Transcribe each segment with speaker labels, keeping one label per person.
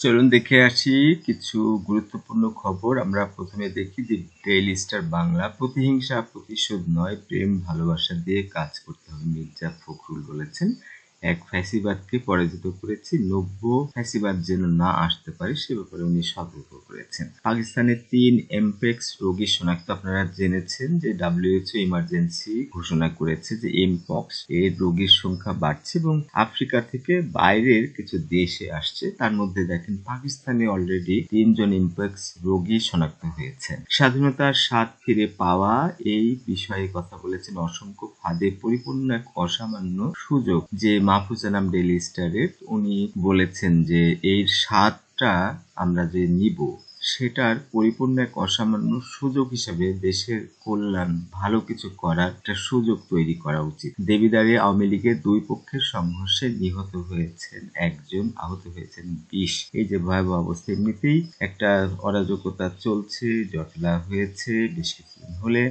Speaker 1: চলুন দেখে আসি কিছু গুরুত্বপূর্ণ খবর। আমরা প্রথমে দেখি যে ডেইলি স্টার বাংলা, প্রতিহিংসা, প্রতিশোধ নয়, প্রেম, ভালোবাসা দিয়ে কাজ করতে হবে মির্জা ফখরুল বলেছেন। এক ফ্যাসিবাদকে পরাজিত করেছি, নব্য ফ্যাসিবাদ যেন না আসতে পারে, সে ব্যাপারে উনি সতর্ক করেছেন। পাকিস্তানের তিন এমপেক্স রোগী শনাক্ত আপনারা জেনেছেন যে ডাব্লিউএইচও ইমার্জেন্সি ঘোষণা করেছে যে এমপক্স এর রোগীর সংখ্যা বাড়ছে এবং আফ্রিকা থেকে বাইরের কিছু দেশে আসছে। তার মধ্যে দেখেন পাকিস্তানে অলরেডি তিনজন এমপেক্স রোগী শনাক্ত হয়েছেন স্বাধীনতার স্বাদ ফিরে পাওয়া এই বিষয়ে কথা বলেছেন অসংখ্য ফাঁদে পরিপূর্ণ এক অসামান্য সুযোগ যে মাহফুজা নাম ডেইলি স্টারের, উনি বলেছেন যে এই স্বাদটা আমরা যে নিব, সেটার পরিপূর্ণ এক অসামান্য সুযোগ হিসেবে দেশের কল্যাণ, ভালো কিছু করার একটা সুযোগ তৈরি করা উচিত। দেবিদারে আওয়ামী লীগের দুই পক্ষের সংঘর্ষে নিহত হয়েছেন, একজন আহত হয়েছেন বিশ। এই যে ভয়াবহ অবস্থা, এমনিতেই একটা অরাজকতা চলছে, জটলা হয়েছে, বেশ কিছুদিন হলে।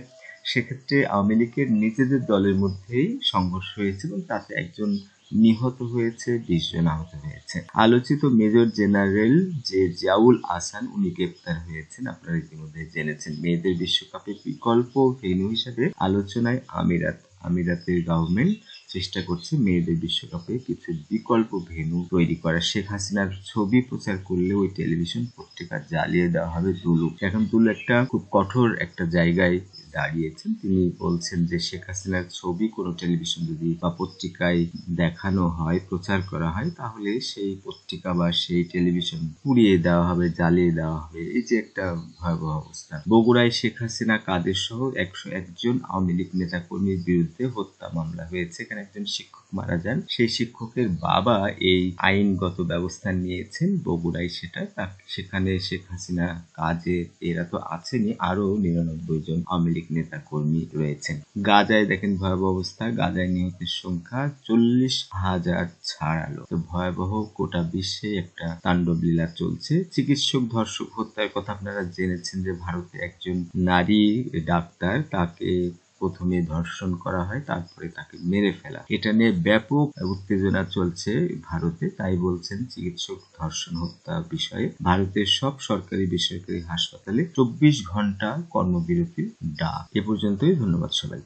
Speaker 1: সেক্ষেত্রে আওয়ামী লীগের নিজেদের দলের মধ্যেই সংঘর্ষ হয়েছে এবং তাতে একজন নিহত হয়েছে, বিশ জন আহত হয়েছে। আলোচিত মেজর জেনারেল যে জিয়াউল আসান উনি গ্রেপ্তার হয়েছেন। আপনারা ইতিমধ্যে জেনেছেন, মেয়েদের বিশ্বকাপে বিকল্প ভেন্যু হিসাবে আলোচনায় আমিরাত, আমিরাতের গভর্নমেন্ট চেষ্টা করছে মেয়েদের বিশ্বকাপে কিছু বিকল্প ভেন্যু তৈরি করা। শেখ হাসিনার ছবি প্রচার করলে ওই টেলিভিশন পত্রিকা জ্বালিয়ে দেওয়া হবে দুলু এখন দুলু একটা খুব কঠোর একটা জায়গায় দাঁড়িয়েছেন। তিনি বলছেন যে শেখ হাসিনার ছবি কোনো টেলিভিশন যদি বা পত্রিকায় দেখানো হয়, প্রচার করা হয়, তাহলে সেই পত্রিকা বা সেই টেলিভিশন পুড়িয়ে দেওয়া হবে, জ্বালিয়ে দেওয়া হবে। এই যে একটা ভয়াবহ অবস্থা। বগুড়ায় শেখ হাসিনা, কাদের সহ একশো একজন আওয়ামী লীগ নেতা কর্মীর বিরুদ্ধে হত্যা মামলা হয়েছে। এখানে একজন শিক্ষক মারা যান। সেই শিক্ষকের বাবা এই আইনগত ব্যবস্থা নিয়েছেন, বগুড়ায় সেটা। সেখানে শেখ হাসিনা কাজে এরা তো আছেনই, আরও নিরানব্বই জন আওয়ামী লীগ নেতা কর্মী রয়েছেন। গাজায় দেখেন ভয়াবহ অবস্থা। গাজায় নিহতের সংখ্যা চল্লিশ হাজার ছাড়ালো। তো ভয়াবহ গোটা বিশ্বে একটা তাণ্ডব লীলা চলছে। চিকিৎসক, ধর্ষক হত্যার কথা আপনারা জেনেছেন যে ভারতে একজন নারী ডাক্তার, তাকে প্রথমে ধর্ষণ করা হয়, তারপরে তাকে মেরে ফেলা। এটা নিয়ে ব্যাপক উত্তেজনা চলছে ভারতে। তাই বলছেন চিকিৎসক ধর্ষণ হত্যা বিষয়ে। ভারতের সব সরকারি বেসরকারি হাসপাতালে চব্বিশ ঘণ্টা কর্মবিরতির ডাক। এ পর্যন্তই, ধন্যবাদ সবাই